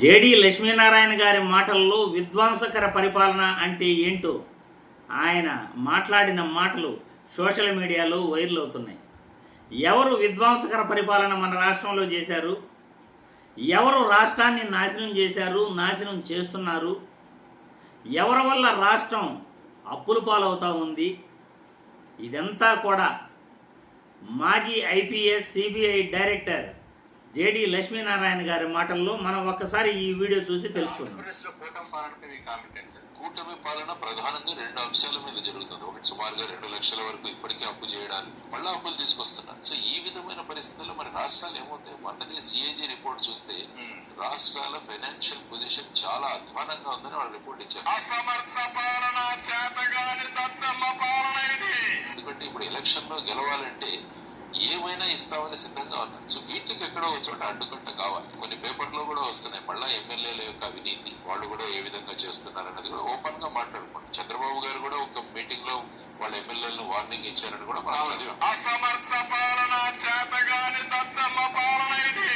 JD Lakshminarayana గారి మాటల్లో విధ్వంసకర పరిపాలన అంటే ఏంటో ఆయన మాట్లాడిన మాటలు సోషల్ మీడియాలో వైరల్ అవుతున్నాయి. ఎవరు విధ్వంసకర పరిపాలన మన రాష్ట్రంలో చేశారు? ఎవరు రాష్ట్రాన్ని నాశనం చేశారు నాశనం చేస్తున్నారు? ఎవరి వల్ల రాష్ట్రం అప్పుల పాలవుతూ ఉంది? ఇదంతా కూడా మాజీ IPS CBI director JD Lakshminarayana గారి మాటల్లో మనం ఒక్కసారి ఈ వీడియో చూసి తెలుసుకుందాం. కూటమి పాలన ప్రధానంగా రెండు అంశాల మీద జరుగుతుంది. ఒకటి సుమారుగా రెండు లక్షల వరకు ఇప్పటికే అప్పు చేయడాలు మళ్ళీ అప్పులు తీసుకొస్తున్నారు. సో ఈ విధమైన పరిస్థితుల్లో మరి రాష్ట్రాలు ఏమవుతాయి? మొన్నది సిఐజీ రిపోర్ట్ చూస్తే రాష్ట్రాల ఫైనాన్షియల్ పొజిషన్ చాలా అధ్వానంగా ఉందని వాళ్ళు రిపోర్ట్ ఇచ్చారు. అసమర్థ పాలన చేతగాని దత్తమ్మ పాలన ఇది. ఎందుకంటే ఇప్పుడు ఎలక్షన్లో గెలవాలంటే ఏమైనా ఇస్తామని సిద్ధంగా ఉన్నారు సో వీటికి ఎక్కడో ఒక చోట అడ్డుకట్ట కావాలి. కొన్ని పేపర్లో కూడా వస్తున్నాయి. మళ్ళా ఎమ్మెల్యేల యొక్క అవినీతి వాళ్ళు కూడా ఏ విధంగా చేస్తున్నారు అన్నది కూడా ఓపెన్గా మాట్లాడుకుంటారు చంద్రబాబు గారు కూడా ఒక మీటింగ్లో వాళ్ళ ఎమ్మెల్యేలను వార్నింగ్ ఇచ్చారని కూడా మనం చదివాం. అసమర్థ పాలన చేతగాని దత్తమ్మ పాలన ఇది.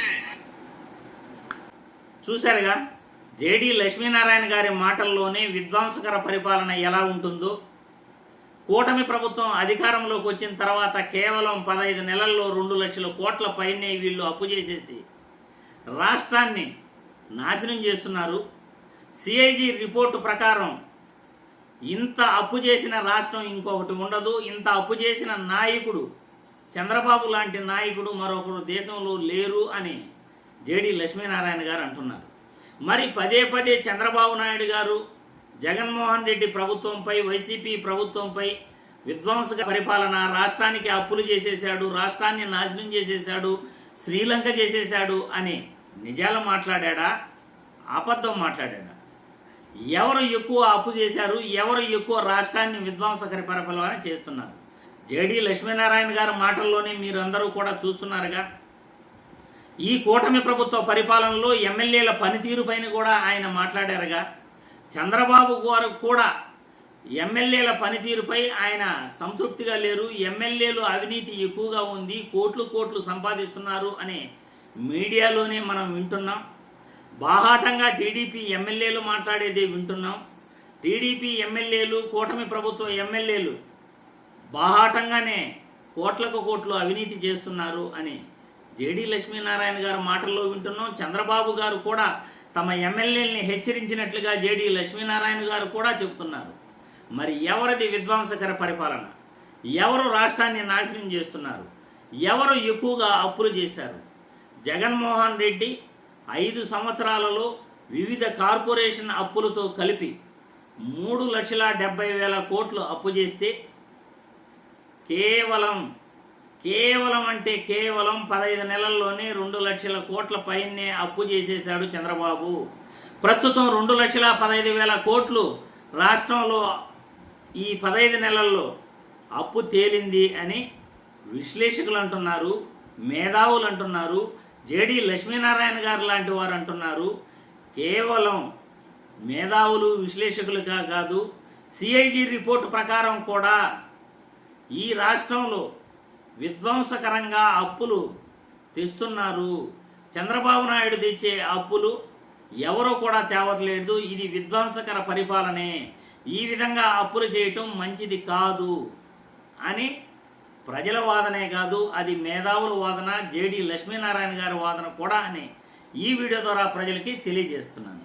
చూశారుగా? జేడి లక్ష్మీనారాయణ గారి మాటల్లోనే విధ్వంసకర పరిపాలన ఎలా ఉంటుందో కూటమి ప్రభుత్వం అధికారంలోకి వచ్చిన తర్వాత కేవలం పదహైదు నెలల్లో రెండు లక్షల కోట్ల పైనే వీళ్ళు అప్పు చేసేసి రాష్ట్రాన్ని నాశనం చేస్తున్నారు. సిఐజి రిపోర్టు ప్రకారం ఇంత అప్పు చేసిన రాష్ట్రం ఇంకొకటి ఉండదు. ఇంత అప్పు చేసిన నాయకుడు చంద్రబాబు లాంటి నాయకుడు మరొకరు దేశంలో లేరు అని జేడి లక్ష్మీనారాయణ గారు అంటున్నారు. మరి పదే పదే చంద్రబాబు నాయుడు గారు జగన్మోహన్ రెడ్డి ప్రభుత్వంపై వైసీపీ ప్రభుత్వంపై విధ్వంసక పరిపాలన రాష్ట్రానికి అప్పులు చేసేశాడు రాష్ట్రాన్ని నాశనం చేసేశాడు శ్రీలంక చేసేశాడు అని నిజాలు మాట్లాడా అబద్ధం మాట్లాడా ఎవరు ఎక్కువ అప్పు చేశారు? ఎవరు ఎక్కువ రాష్ట్రాన్ని విధ్వంసకర పరిపాలన చేస్తున్నారు? జేడి లక్ష్మీనారాయణ గారి మాటల్లోనే మీరందరూ కూడా చూస్తున్నారుగా. ఈ కూటమి ప్రభుత్వ పరిపాలనలో ఎమ్మెల్యేల పనితీరు పైన కూడా ఆయన మాట్లాడారుగా. చంద్రబాబు గారు కూడా ఎమ్మెల్యేల పనితీరుపై ఆయన సంతృప్తిగా లేరు. ఎమ్మెల్యేలు అవినీతి ఎక్కువగా ఉంది. కోట్లు కోట్లు సంపాదిస్తున్నారు అనే మీడియాలోనే మనం వింటున్నాం. బాహాటంగా టీడీపీ ఎమ్మెల్యేలు మాట్లాడేది వింటున్నాం. టీడీపీ ఎమ్మెల్యేలు కూటమి ప్రభుత్వ ఎమ్మెల్యేలు బాహాటంగానే కోట్లకు కోట్లు అవినీతి చేస్తున్నారు అని జేడి లక్ష్మీనారాయణ గారి మాటల్లో వింటున్నాం. చంద్రబాబు గారు కూడా తమ ఎమ్మెల్యేల్ని హెచ్చరించినట్లుగా జేడీ లక్ష్మీనారాయణ గారు కూడా చెబుతున్నారు. మరి ఎవరిది విధ్వంసకర పరిపాలన? ఎవరు రాష్ట్రాన్ని నాశనం చేస్తున్నారు? ఎవరు ఎక్కువగా అప్పులు చేశారు? జగన్మోహన్ రెడ్డి ఐదు సంవత్సరాలలో వివిధ కార్పొరేషన్ అప్పులతో కలిపి మూడు లక్షల డెబ్బై వేల కోట్లు అప్పు చేస్తే కేవలం కేవలం అంటే కేవలం పదహైదు నెలల్లోనే రెండు లక్షల కోట్ల పైనే అప్పు చేసేశాడు చంద్రబాబు. ప్రస్తుతం రెండు లక్షల పదహైదు వేల కోట్లు రాష్ట్రంలో ఈ పదహైదు నెలల్లో అప్పు తేలింది అని విశ్లేషకులు అంటున్నారు మేధావులు అంటున్నారు జేడి లక్ష్మీనారాయణ గారు లాంటి వారు అంటున్నారు. కేవలం మేధావులు విశ్లేషకులుగా కాదు సిఐజి రిపోర్టు ప్రకారం కూడా ఈ రాష్ట్రంలో విధ్వంసకరంగా అప్పులు తెస్తున్నారు. చంద్రబాబు నాయుడు తెచ్చే అప్పులు ఎవరో కూడా తేవట్లేదు. ఇది విధ్వంసకర పరిపాలనే. ఈ విధంగా అప్పులు చేయటం మంచిది కాదు అని ప్రజల వాదనే కాదు అది మేధావుల వాదన జేడి లక్ష్మీనారాయణ గారి వాదన కూడా అని ఈ వీడియో ద్వారా ప్రజలకి తెలియజేస్తున్నాను.